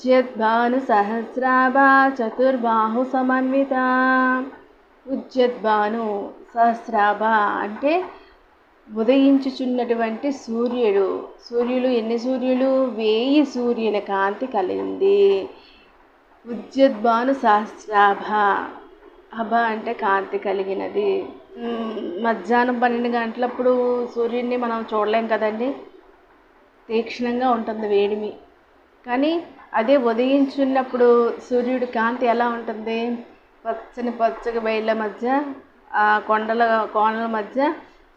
ఉజ్జద్భానుసహస్రావా చతుర్బాహు సమన్విత ఉజ్జద్భాను సహస్రాభ అంటే ఉదయించుచున్నటువంటి సూర్యుడు. సూర్యులు ఎన్ని సూర్యులు? వేయి సూర్యుల కాంతి కలిగింది. ఉజ్జద్భాను సహస్రాభ. అభ అంటే కాంతి కలిగినది. మధ్యాహ్నం పన్నెండు గంటలప్పుడు సూర్యుడిని మనం చూడలేం కదండి? తీక్షణంగా ఉంటుంది వేడిమి. కానీ అదే ఉదయించున్నప్పుడు సూర్యుడి కాంతి ఎలా ఉంటుంది? పచ్చని పచ్చగా బయళ్ళ మధ్య ఆ కొండల కోనల మధ్య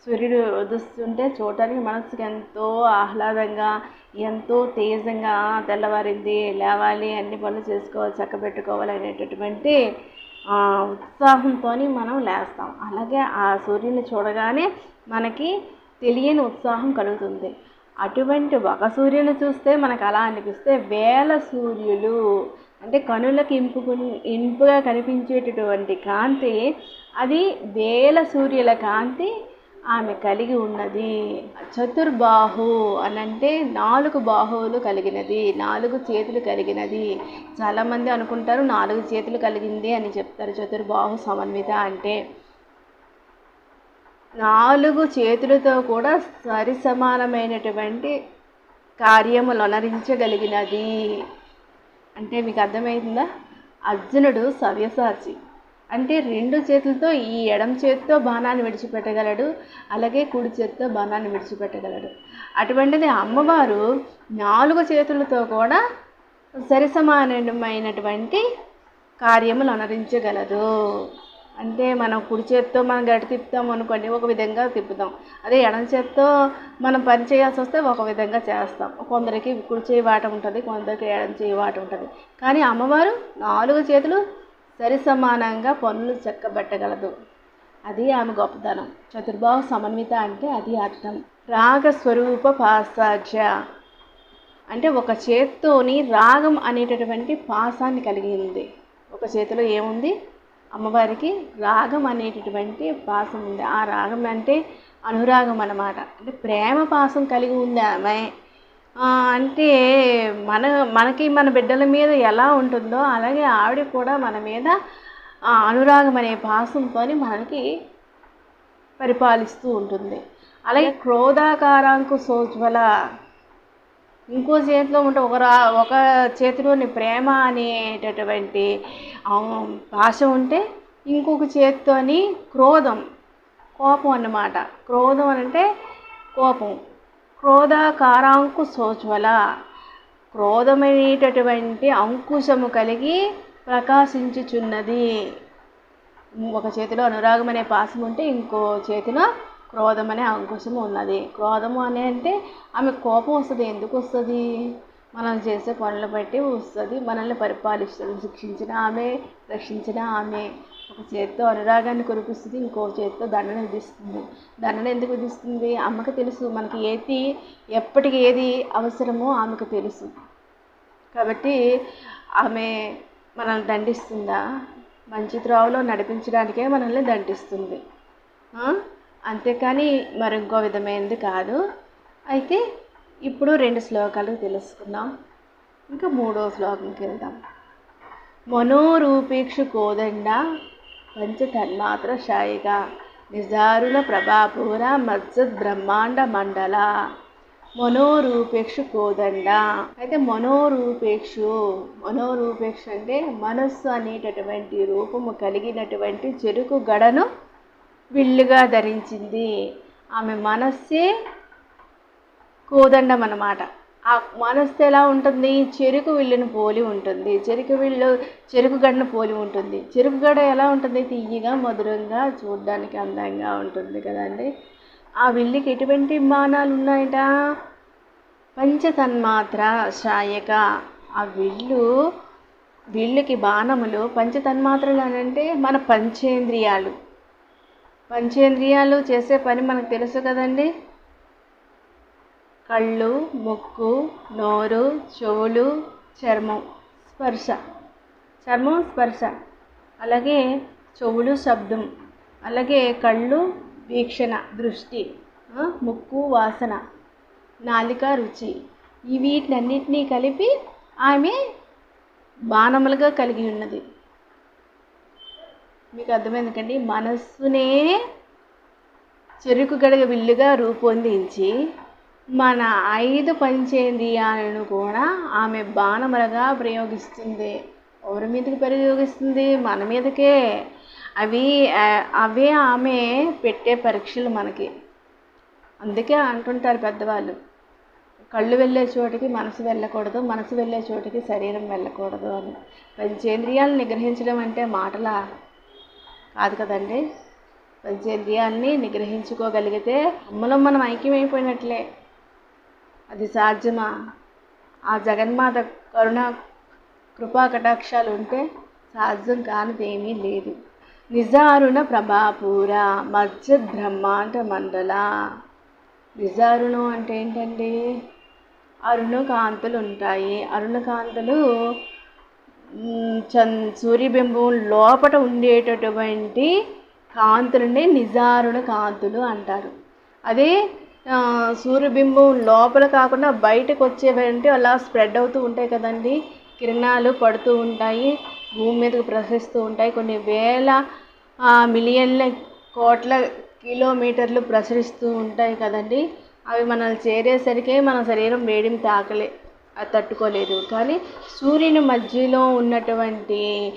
సూర్యుడు ఉదయిస్తుంటే చూడటానికి మనసుకి ఎంతో ఆహ్లాదంగా ఎంతో తేజంగా తెల్లవారింది లేవాలి అన్ని పనులు చేసుకోవాలి చక్కబెట్టుకోవాలి అనేటటువంటి ఆ, ఉత్సాహంతో మనం లేస్తాం. అలాగే ఆ సూర్యుని చూడగానే మనకి తెలియని ఉత్సాహం కలుగుతుంది. అటువంటి ఒక సూర్యుని చూస్తే మనకు అలా అనిపిస్తే వేల సూర్యులు అంటే కనులకు ఇంపుకు ఇంపుగా కనిపించేటటువంటి కాంతి అది వేల సూర్యుల కాంతి ఆమె కలిగి ఉన్నది. చతుర్బాహు అని అంటే నాలుగు బాహువులు కలిగినది నాలుగు చేతులు కలిగినది. చాలామంది అనుకుంటారు నాలుగు చేతులు కలిగింది అని చెప్తారు. చతుర్బాహు సమన్విత అంటే నాలుగు చేతులతో కూడా సరి సమానమైనటువంటి కార్యములు అనరించగలిగినది అంటే మీకు అర్థమైందా? అర్జునుడు సవ్యసాచి. అంటే రెండు చేతులతో ఈ ఎడం చేతితో బాణాన్ని విడిచిపెట్టగలడు అలాగే కుడి చేతితో బాణాన్ని విడిచిపెట్టగలడు. అటువంటిది అమ్మవారు నాలుగు చేతులతో కూడా సరిసమానమైనటువంటి కార్యములు అనరించగలదు అంటే మనం కుడి చేత్తో మనం గట్టి తిప్పుతాం అనుకోండి ఒక విధంగా తిప్పుతాం. అదే ఎడం చేత్తో మనం పని చేయాల్సి వస్తే ఒక విధంగా చేస్తాం. కొందరికి కుడి చేయి వాట ఉంటుంది కొందరికి ఎడం చేయి వాట ఉంటుంది. కానీ అమ్మవారు నాలుగు చేతులు సరి సమానంగా పనులు చెక్కబెట్టగలదు. అది ఆమె గొప్పతనం. చతుర్భావ సమన్విత అంటే అది అర్థం. రాగ స్వరూప పాసాజ్య అంటే ఒక చేత్తోని రాగం అనేటటువంటి పాసాన్ని కలిగి ఉంది. ఒక చేతిలో ఏముంది? అమ్మవారికి రాగం అనేటటువంటి పాసం ఉంది. ఆ రాగం అంటే అనురాగం అన్నమాట. అంటే ప్రేమ పాసం కలిగి ఉంది ఆమె. అంటే మన మనకి మన బిడ్డల మీద ఎలా ఉంటుందో అలాగే ఆవిడ కూడా మన మీద ఆ అనురాగం అనే పాసంతో మనకి పరిపాలిస్తూ ఉంటుంది. అలాగే క్రోధాకారాంకు సోజ్వల ఇంకో చేతిలో ఉంటే ఒక రా ఒక చేతిలోని ప్రేమ అనేటటువంటి భాష ఉంటే ఇంకొక చేతితోని క్రోధం కోపం అన్నమాట. క్రోధం అంటే కోపం. క్రోధాకారాంకు సోజ్వల క్రోధమనేటటువంటి అంకుశము కలిగి ప్రకాశించుచున్నది. ఒక చేతిలో అనురాగం అనే పాసం ఉంటే ఇంకో చేతిలో క్రోధం అనే అంకుశం ఉన్నది. క్రోధము అని అంటే ఆమె కోపం వస్తుంది. ఎందుకు వస్తుంది? మనం చేసే పనులు బట్టి వస్తుంది. మనల్ని పరిపాలిస్తుంది. శిక్షించిన ఆమె రక్షించిన ఆమె. ఒక చేత్తో అనురాగాన్ని కురిపిస్తుంది. ఇంకో చేత్తో దండన విధిస్తుంది. దండన ఎందుకు విధిస్తుంది? అమ్మకి తెలుసు. మనకి ఏది ఎప్పటికి ఏది అవసరమో ఆమెకు తెలుసు. కాబట్టి ఆమె మనల్ని దండిస్తుందా? మంచి త్రోవలో నడిపించడానికే మనల్ని దండిస్తుంది. అంతేకాని మరి ఇంకో విధమైనది కాదు. అయితే ఇప్పుడు రెండు శ్లోకాలు తెలుసుకుందాం. ఇంకా మూడో శ్లోకంకి వెళ్దాం. మనోరూపేక్షు కోదండ పంచతన్మాత్ర శాయిక నిజారుల ప్రభాపూర మజ్జద్ బ్రహ్మాండ మండల. మనోరూపేక్షు కోదండ. అయితే మనోరూపేక్షు మనోరూపేక్ష అంటే మనస్సు అనేటటువంటి రూపము కలిగినటువంటి చెరుకు గడను విల్లుగా ధరించింది. ఆమె మనస్సే కోదండం అన్నమాట. ఆ మనస్సు ఎలా ఉంటుంది? చెరుకు విల్లును పోలి ఉంటుంది. చెరుకు విల్లు చెరుకు గడను పోలి ఉంటుంది. చెరుకు గడ ఎలా ఉంటుంది? తీయగా మధురంగా చూడడానికి అందంగా ఉంటుంది కదండి. ఆ విల్లుకి ఎటువంటి మానాలు ఉన్నాయట పంచతన్మాత్ర శాయక. ఆ విల్లు విల్లుకి బాణములు పంచతన్మాత్రలు అని అంటే మన పంచేంద్రియాలు. పంచేంద్రియాలు చేసే పని మనకు తెలుసు కదండి? కళ్ళు ముక్కు నోరు చెవులు చర్మం స్పర్శ. చర్మం స్పర్శ. అలాగే చెవులు శబ్దం. అలాగే కళ్ళు వీక్షణ దృష్టి ముక్కు వాసన నాలిక రుచి. ఈ వీటినన్నింటినీ కలిపి ఆమె బాణములుగా కలిగి ఉన్నది. మీకు అర్థమైంది కండి మనస్సునే చెరుకు గడగ విల్లుగా రూపొందించి మన ఐదు పంచేంద్రియాలను కూడా ఆమె బాణములుగా ప్రయోగిస్తుంది. ఎవరి మీదకి ప్రయోగిస్తుంది? మన మీదకే. అవి అవే ఆమె పెట్టే పరీక్షలు మనకి. అందుకే అంటుంటారు పెద్దవాళ్ళు కళ్ళు వెళ్ళే చోటికి మనసు వెళ్ళకూడదు మనసు వెళ్ళే చోటికి శరీరం వెళ్ళకూడదు అని. పంచేంద్రియాలను నిగ్రహించడం అంటే మాటలా? కాదు కదండి. పంచేంద్రియాన్ని నిగ్రహించుకోగలిగితే అమ్మలో మనం ఐక్యమైపోయినట్లే. అది సాధ్యమా? ఆ జగన్మాత కరుణ కృపా కటాక్షాలు ఉంటే సాధ్యం కానిదేమీ లేదు. నిజారుణ ప్రభాపూర మధ్య బ్రహ్మాండ మండల. నిజారుణం అంటే ఏంటండి? అరుణ కాంతులు ఉంటాయి. అరుణ కాంతులు చన్ సూర్యబింబం లోపట ఉండేటటువంటి కాంతులని నిజారుణ కాంతులు అంటారు. అదే సూర్యబింబం లోపల కాకుండా బయటకు వచ్చేవంటే అలా స్ప్రెడ్ అవుతూ ఉంటాయి కదండి. కిరణాలు పడుతూ ఉంటాయి భూమి మీదకు ప్రసరిస్తూ ఉంటాయి. కొన్ని వేల మిలియన్ల కోట్ల కిలోమీటర్లు ప్రసరిస్తూ ఉంటాయి కదండి. అవి మనల్ని చేరేసరికి మన శరీరం వేడిని తాకలే అది తట్టుకోలేదు. కానీ సూర్యుని మధ్యలో ఉన్నటువంటి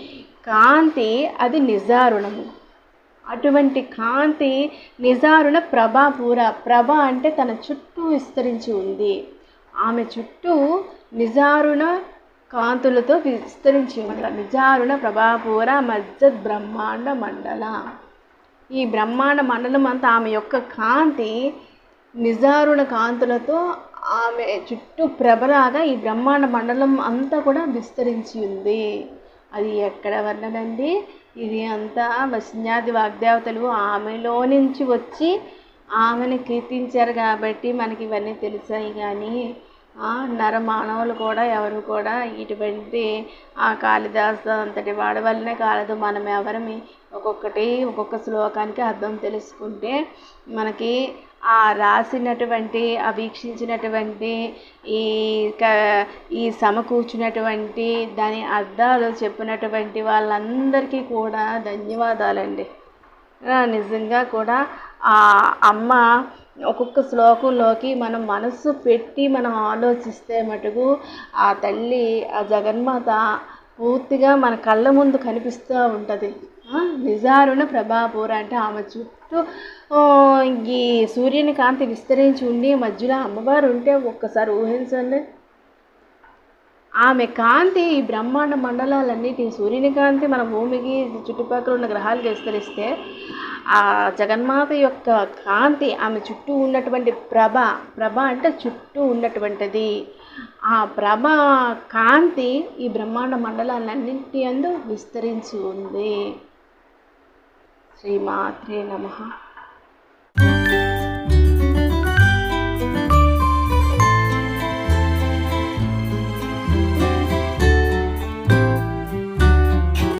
కాంతి అది నిజారుణము. అటువంటి కాంతి నిజారుణ ప్రభాపూర ప్రభ అంటే తన చుట్టూ విస్తరించి ఉంది. ఆమె చుట్టూ నిజారుణ కాంతులతో విస్తరించి ఉంది. నిజారుణ ప్రభాపూర మధ్య బ్రహ్మాండ మండల. ఈ బ్రహ్మాండ మండలం అంతా ఆమె యొక్క కాంతి నిజారుణ కాంతులతో ఆమె చుట్టూ ప్రభలాగా ఈ బ్రహ్మాండ మండలం అంతా కూడా విస్తరించి ఉంది. అది ఎక్కడ వర్ణనండి? ఇది అంతా వసిన్యాది వాగ్దేవతలు ఆమెలో నుంచి వచ్చి ఆమెను కీర్తించారు కాబట్టి మనకి ఇవన్నీ తెలిసాయి కానీ నరమానవులు కూడా ఎవరు కూడా ఇటువంటి ఆ కాళిదాసు అంతటి వాడి వల్లనే కాలేదు. మనం ఎవరమి ఒక్కొక్కటి ఒక్కొక్క శ్లోకానికి అర్థం తెలుసుకుంటే మనకి ఆ రాసినటువంటి ఆ వీక్షించినటువంటి ఈ క ఈ సమకూర్చినటువంటి దాని అర్థాలు చెప్పినటువంటి వాళ్ళందరికీ కూడా ధన్యవాదాలండి. నిజంగా కూడా ఆ అమ్మ ఒక్కొక్క శ్లోకంలోకి మనం మనస్సు పెట్టి మనం ఆలోచిస్తే మటుకు ఆ తల్లి ఆ జగన్మాత పూర్తిగా మన కళ్ళ ముందు కనిపిస్తూ ఉంటుంది. నిజారుణ ప్రభాపూర అంటే ఆమె చుట్టూ ఈ సూర్యుని కాంతి విస్తరించి ఉండి మధ్యలో అమ్మవారు ఉంటే ఒక్కసారి ఊహించండి. ఆమె కాంతి ఈ బ్రహ్మాండ మండలాలన్నిటి సూర్యుని కాంతి మన భూమికి చుట్టుపక్కల ఉన్న గ్రహాలకు విస్తరిస్తే ఆ జగన్మాత యొక్క కాంతి ఆమె చుట్టూ ఉన్నటువంటి ప్రభ ప్రభ అంటే చుట్టూ ఉన్నటువంటిది. ఆ ప్రభ కాంతి ఈ బ్రహ్మాండ మండలాలన్నింటి అందు విస్తరించి ఉంది. శ్రీమాత్రే నమ.